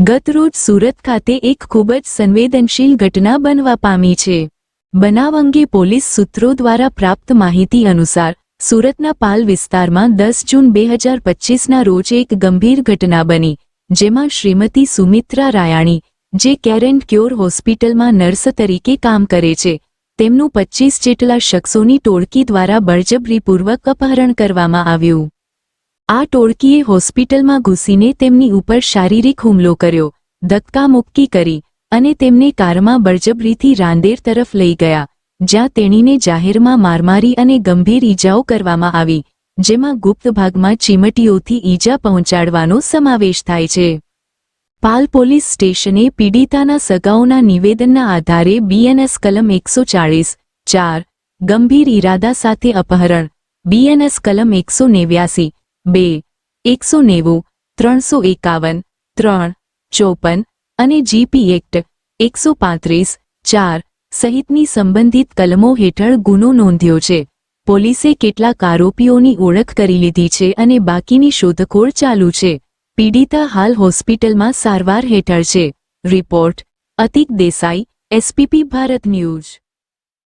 ગતરોજ સુરત ખાતે એક ખૂબ જ સંવેદનશીલ ઘટના બનવા પામી છે. બનાવ અંગે પોલીસ સૂત્રો દ્વારા પ્રાપ્ત માહિતી અનુસાર, સુરતના પાલ વિસ્તારમાં દસ જૂન બે હજાર પચ્ચીસના રોજ એક ગંભીર ઘટના બની, જેમાં શ્રીમતી સુમિત્રા રાયાણી, જે કેર એન્ડ ક્યોર હોસ્પિટલમાં નર્સ તરીકે કામ કરે છે, તેમનું પચ્ચીસ જેટલા શખ્સોની ટોળકી દ્વારા બળજબરીપૂર્વક અપહરણ કરવામાં આવ્યું. આ ટોળકીએ હોસ્પિટલમાં ઘૂસીને તેમની ઉપર શારીરિક હુમલો કર્યો ધક્કામુક્કી કરી અને તેમને કારમાં બળજબરીથી રાંદેર તરફ લઈ ગયા, જ્યાં તેણીને જાહેરમાં મારમારી અને ગંભીર ઈજાઓ કરવામાં આવી, જેમાં ગુપ્ત ભાગમાં ચીમટીઓથી ઈજા પહોંચાડવાનો સમાવેશ થાય છે. પાલ પોલીસ સ્ટેશને પીડિતાના સગાઓના નિવેદનના આધારે બીએનએસ કલમ એકસો ચાળીસ, ચાર, ગંભીર ઈરાદા સાથે અપહરણ બીએનએસ કલમ એકસો નેવ્યાસી બે, એકસો નેવું, ત્રણસો એકાવન, ત્રણ, ચોપન અને જીપી એક્ટ એકસો પાંત્રીસ, ચાર સહિતની સંબંધિત કલમો હેઠળ ગુનો નોંધ્યો છે. પોલીસે કેટલાક આરોપીઓની ઓળખ કરી લીધી છે અને બાકીની શોધખોળ ચાલુ છે. પીડિતા હાલ હોસ્પિટલમાં સારવાર હેઠળ છે. Report Atik Desai, SPP Bharat news.